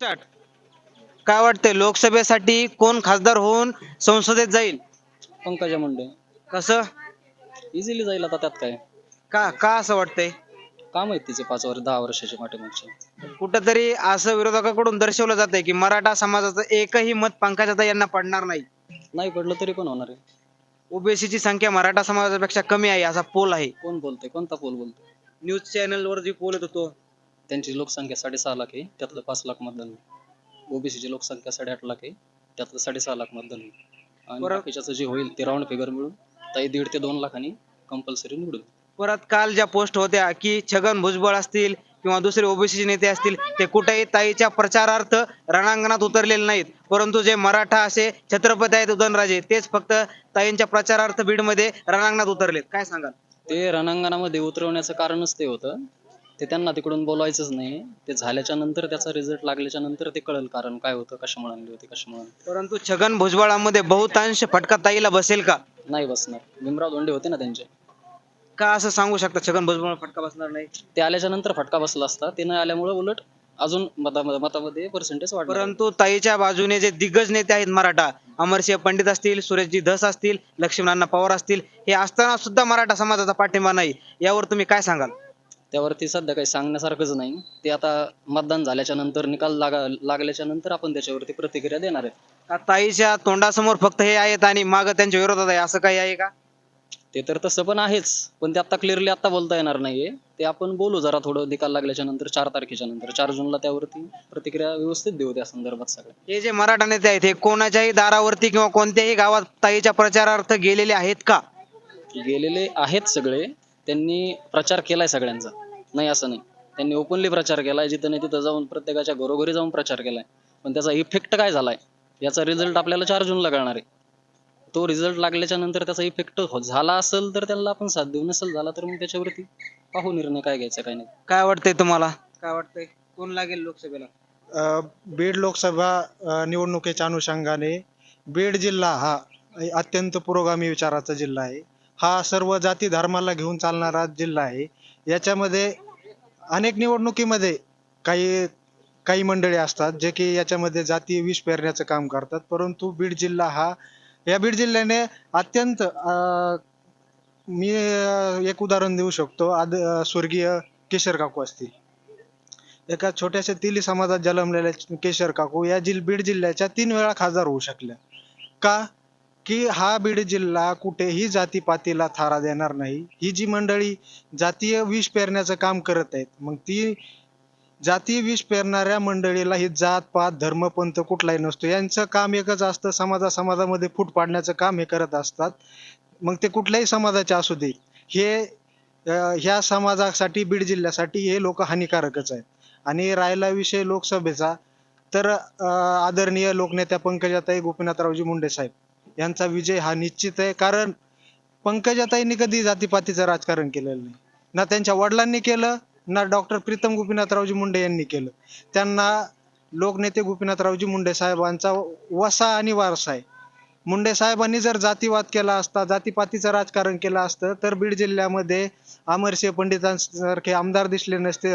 काय वाटतंय लोकसभेसाठी कोण खासदार होऊन संसदेत जाईल? पंकजा मुंडे. कसं? इझिली जाईल आता त्यात काय? का का असं वाटतंय? काम आहेत तिचे पाच वर्ष दहा वर्षाचे पाठीमागचे. कुठंतरी असं विरोधकाकडून दर्शवलं जातंय की मराठा समाजाचं एकही मत पंकजाताई यांना पडणार नाही. नाही पडलं तरी पण होणार आहे? ओबीसीची संख्या मराठा समाजापेक्षा कमी आहे असा पोल आहे. कोण बोलते कोणता पोल बोलतो न्यूज चॅनल वर जे पोल येतो तो. त्यांची लोकसंख्या साडेसहा लाख आहे त्यातलं पाच लाख मतदान होईल. ओबीसीची लोकसंख्या साडेआठ लाख आहे त्यातलं साडेसहा लाख मतदान होईल. आणि बरं. बाकीच्याचं जे होईल ते राऊंड फिगर मिळून ताई दीड ते दोन लाखांनी कंपल्सरी निवडून परत काल ज्या पोस्ट होत्या की छगन भुजबळ असतील किंवा दुसरे ओबीसी नेते असतील ते कुठेही ताईच्या प्रचारार्थ रणांगणात उतरलेले नाहीत. परंतु जे मराठा असे छत्रपती आहेत उदयनराजे तेच फक्त ताईंच्या प्रचारार्थ बीडमध्ये रणांगणात उतरलेत. काय सांगाल? ते रणांगणामध्ये उतरवण्याचं कारणच ते होतं. ते त्यांना तिकडून बोलवायचंच नाही. ते झाल्याच्यानंतर त्याचा रिझल्ट लागल्याच्या नंतर ते कळेल कारण काय होतं कशामुळे आणली होती कशामुळे आणली. परंतु छगन भुजबळामध्ये बहुतांश फटका ताईला बसेल का? नाही बसणार. भीमराव धोंडे होते ना त्यांचे. का असं सांगू शकता छगन भुजबळ फटका बसणार नाही? ते आल्याच्यानंतर फटका बसला असता. ते न आल्यामुळे उलट अजून मता- मतामध्ये पर्सेंटेज वाढला. परंतु ताईच्या बाजूने जे दिग्गज नेते आहेत मराठा अमरसिंह पंडित असतील सुरेशजी धस असतील लक्ष्मणांना पवार असतील हे असताना सुद्धा मराठा समाजाचा पाठिंबा नाही. यावर तुम्ही काय सांगाल? त्यावरती सध्या काही सांगण्यासारखंच नाही. ते आता मतदान झाल्याच्यानंतर निकाल लागा लागल्याच्या नंतर आपण त्याच्यावरती प्रतिक्रिया देणार आहे का ताईच्या तोंडासमोर फक्त हे आहेत आणि माग त्यांच्या विरोधात आहे असं काही आहे का? ते तर तसं पण आहेच पण ते आता क्लिअरली आता बोलता येणार नाहीये. ते आपण बोलू जरा थोडं निकाल लागल्याच्या नंतर चार तारखेच्या नंतर चार जूनला त्यावरती प्रतिक्रिया व्यवस्थित देऊ त्या संदर्भात सगळ्या. हे जे मराठा नेते आहेत हे कोणाच्याही दारावरती किंवा कोणत्याही गावात ताईच्या प्रचारार्थ गेलेले आहेत का? गेलेले आहेत सगळे. त्यांनी प्रचार केलाय सगळ्यांचा. नाही असं नाही. त्यांनी ओपनली प्रचार केलाय जिथं नाही तिथं जाऊन प्रत्येकाच्या घरोघरी जाऊन प्रचार केलाय. पण त्याचा इफेक्ट काय झालाय? याचा रिझल्ट आपल्याला चार जूनला कळणार आहे. तो रिझल्ट लागल्याच्या नंतर त्याचा इफेक्ट झाला असेल तर त्याला आपण साथ देऊ नसेल झाला तर मग त्याच्यावरती पाहू निर्णय काय घ्यायचा काय नाही. काय वाटतंय तुम्हाला? काय वाटतंय? कोण लागेल लोकसभेला? अ, बीड लोकसभा अ, निवडणुकीच्या अनुषंगाने बीड जिल्हा हा अत्यंत पुरोगामी विचाराचा जिल्हा आहे. हा सर्व जाती धर्माला घेऊन चालणारा जिल्हा आहे. याच्यामध्ये अनेक निवडणुकीमध्ये काही काही मंडळी असतात जे की याच्यामध्ये जाती विष पेरण्याचं काम करतात. परंतु बीड जिल्हा हा या बीड जिल्ह्याने अत्यंत मी एक उदाहरण देऊ शकतो. आद स्वर्गीय केशर काकू असतील. एका छोट्याशा तिली समाजात जन्मलेल्या केशर काकू या जिल बीड जिल्ह्याच्या तीन वेळा खासदार होऊ शकल्या. का? की हा बीड जिल्हा कुठेही जातीपातीला थारा देणार नाही. ही जी मंडळी जातीय विष पेरण्याचं काम करत आहेत मग ती जातीय विष पेरणाऱ्या मंडळीला ही जात पात धर्म पंथ कुठलाही नसतो. यांचं काम एकच असतं समाजा समाजामध्ये फूट पाडण्याचं काम हे करत असतात. मग ते कुठल्याही समाजाचे असू दे. हे ह्या समाजासाठी बीड जिल्ह्यासाठी हे लोक हानिकारकच आहेत. आणि राहिला विषय लोकसभेचा तर आदरणीय लोकनेत्या पंकजाताई गोपीनाथरावजी मुंडे साहेब यांचा विजय हा निश्चित आहे. कारण पंकजाताईंनी कधी जातीपातीचं राजकारण केलेलं नाही. ना त्यांच्या वडिलांनी केलं ना डॉक्टर प्रीतम गोपीनाथरावजी मुंडे यांनी केलं. त्यांना लोकनेते गोपीनाथरावजी मुंडे साहेबांचा वसा आणि वारसा आहे. मुंडे साहेबांनी जर जातीवाद केला असता जातीपातीचं राजकारण केलं असतं तर बीड जिल्ह्यामध्ये अमरसिंह पंडितांसारखे आमदार दिसले नसते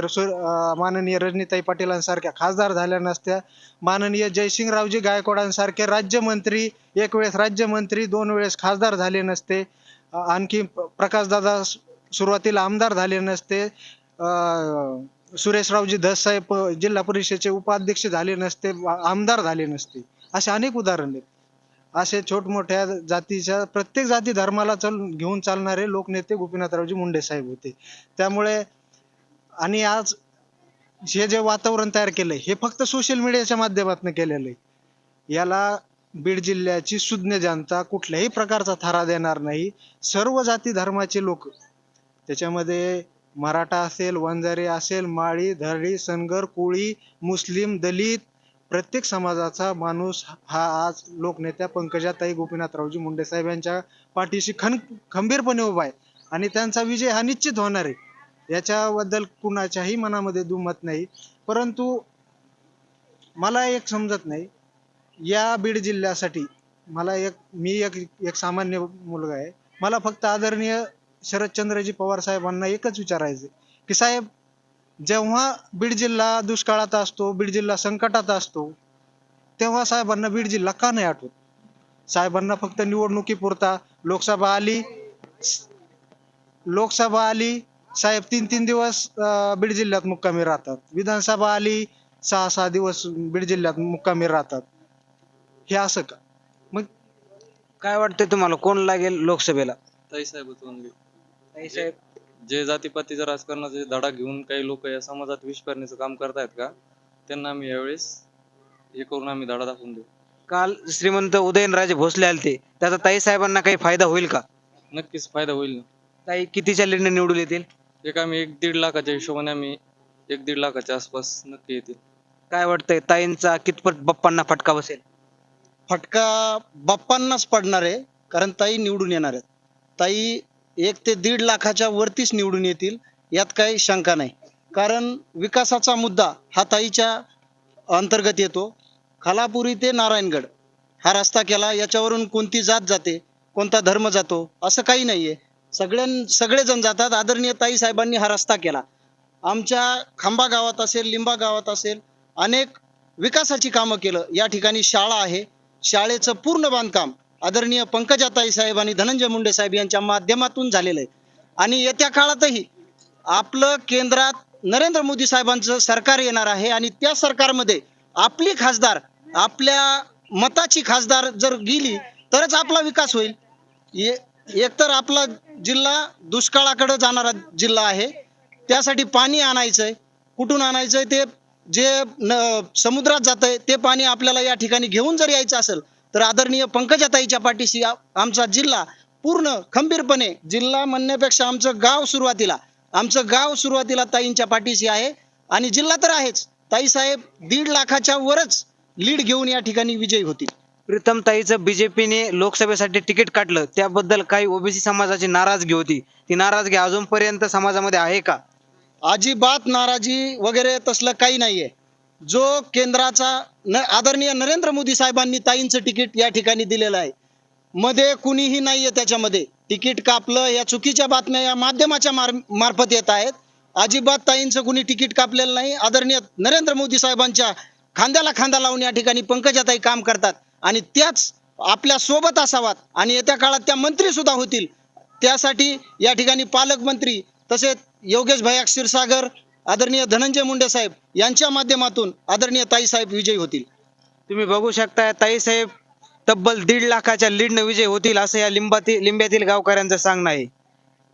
माननीय रजनीताई पाटीलांसारख्या खासदार झाल्या नसत्या. माननीय जयसिंगरावजी गायकवाडांसारखे राज्यमंत्री एक वेळेस राज्यमंत्री दोन वेळेस खासदार झाले नसते. आणखी प्रकाशदादा सुरुवातीला आमदार झाले नसते. सुरेशरावजी धस साहेब जिल्हा परिषदेचे उपाध्यक्ष झाले नसते आमदार झाले नसते. असे अनेक उदाहरण आहेत. असे छोटमोठ्या जातीच्या प्रत्येक जाती धर्माला चल घेऊन चालणारे लोकनेते गोपीनाथरावजी मुंडे साहेब होते. त्यामुळे आणि आज हे जे वातावरण तयार केलंय हे फक्त सोशल मीडियाच्या माध्यमातून केलेलं आहे याला बीड जिल्ह्याची सुज्ञ जनता कुठल्याही प्रकारचा थारा देणार नाही. सर्व जाती धर्माचे लोक त्याच्यामध्ये मराठा असेल वंजारी असेल माळी धरडी सनगर कोळी मुस्लिम दलित प्रत्येक समाजाचा माणूस हा आज लोकनेत्या पंकजाताई गोपीनाथरावजी मुंडे साहेब यांच्या पाठीशी खन खंबीरपणे उभा आहे. आणि त्यांचा विजय हा निश्चित होणार आहे. याच्याबद्दल कुणाच्याही मनामध्ये दुमत नाही. परंतु मला एक समजत नाही. या बीड जिल्ह्यासाठी मला एक मी एक एक सामान्य मुलगा आहे. मला फक्त आदरणीय शरदचंद्रजी पवार साहेबांना एकच विचारायचं की साहेब जेव्हा बीड जिल्हा दुष्काळात असतो बीड जिल्हा संकटात असतो तेव्हा साहेबांना बीड जिल्हा का नाही आठवत? साहेबांना फक्त निवडणुकीपुरता लोकसभा आली लोकसभा आली साहेब तीन तीन दिवस अं, बीड जिल्ह्यात मुक्कामी राहतात. विधानसभा आली सहा सहा दिवस बीड जिल्ह्यात मुक्कामी राहतात. हे असं का? मग काय वाटतंय तुम्हाला? कोण लागेल लोकसभेला? उतवंगे ताईसाहेब जे जातीपातीचं राजकारणाचे धडा घेऊन काही लोक या समाजात विष करण्याचं काम करतायत का त्यांना आम्ही यावेळेस हे करून आम्ही धडा दाखवून देऊ. काल श्रीमंत उदयनराजे भोसले आलते. त्याचा ताई साहेबांना काही फायदा होईल का? नक्कीच फायदा होईल ना. ताई कितीच्या लीडने निवडून येतील? एक आम्ही एक दीड लाखाच्या हिशोबाने आम्ही एक दीड लाखाच्या आसपास नक्की येतील. काय वाटतंय ताईंचा कितपत बाप्पांना फटका बसेल? फटका बाप्पांनाच पडणार आहे कारण ताई निवडून येणार आहेत. ताई एक ते दीड लाखाच्या वरतीच निवडून येतील यात काही शंका नाही. कारण विकासाचा मुद्दा हा ताईच्या अंतर्गत येतो. खालापुरी ते नारायणगड हा रस्ता केला याच्यावरून कोणती जात जाते कोणता धर्म जातो असं काही नाहीये. सगळ्यां सगळेजण जातात. आदरणीय ताई साहेबांनी हा रस्ता केला. आमच्या खांबा गावात असेल लिंबा गावात असेल अनेक विकासाची कामं केलं. या ठिकाणी शाळा आहे. शाळेचं पूर्ण बांधकाम आदरणीय पंकजाताई साहेब आणि धनंजय मुंडे साहेब यांच्या माध्यमातून झालेलं आहे. आणि येत्या काळातही आपलं केंद्रात नरेंद्र मोदी साहेबांचं सरकार येणार आहे आणि त्या सरकारमध्ये आपली खासदार आपल्या मताची खासदार जर गेली तरच आपला विकास होईल. एकतर आपला जिल्हा दुष्काळाकडे जाणारा जिल्हा आहे त्यासाठी पाणी आणायचंय. कुठून आणायचंय ते जे न समुद्रात जातंय ते पाणी आपल्याला या ठिकाणी घेऊन जर यायचं असेल तर आदरणीय पंकजाताईच्या पाठीशी आमचा जिल्हा पूर्ण खंबीरपणे जिल्हा म्हणण्यापेक्षा आमचं गाव सुरुवातीला आमचं गाव सुरुवातीला ताईंच्या पाठीशी आहे. आणि जिल्हा तर आहेच. ताई साहेब दीड लाखाच्या वरच लीड घेऊन या ठिकाणी विजयी होतील. प्रीतम ताईचं बीजेपीने लोकसभेसाठी तिकीट काढलं. त्याबद्दल काही ओबीसी समाजाची नाराजगी होती. ती नाराजगी अजूनपर्यंत समाजामध्ये आहे का? अजिबात नाराजी वगैरे तसलं काही नाहीये. जो केंद्राचा न आदरणीय नरेंद्र मोदी साहेबांनी ताईंचं तिकीट या ठिकाणी दिलेलं आहे. मध्ये कुणीही नाहीये त्याच्यामध्ये. तिकीट कापलं या चुकीच्या बातम्या या माध्यमाच्या मार मार्फत येत आहेत. अजिबात ताईंचं कुणी तिकीट कापलेलं नाही. आदरणीय नरेंद्र मोदी साहेबांच्या खांद्याला खांदा लावून या ठिकाणी पंकजाताई काम करतात. आणि त्याच आपल्यासोबत असावात. आणि येत्या काळात त्या मंत्री सुद्धा होतील. त्यासाठी या ठिकाणी पालकमंत्री तसेच योगेश भैया क्षीरसागर आदरणीय धनंजय मुंडे साहेब यांच्या माध्यमातून आदरणीय ताई साहेब विजयी होतील. तुम्ही बघू शकता ताई साहेब तब्बल दीड लाखाच्या लीडनं विजय होतील असं या लिंबातील लिंब्यातील गावकऱ्यांचं सांगणं आहे.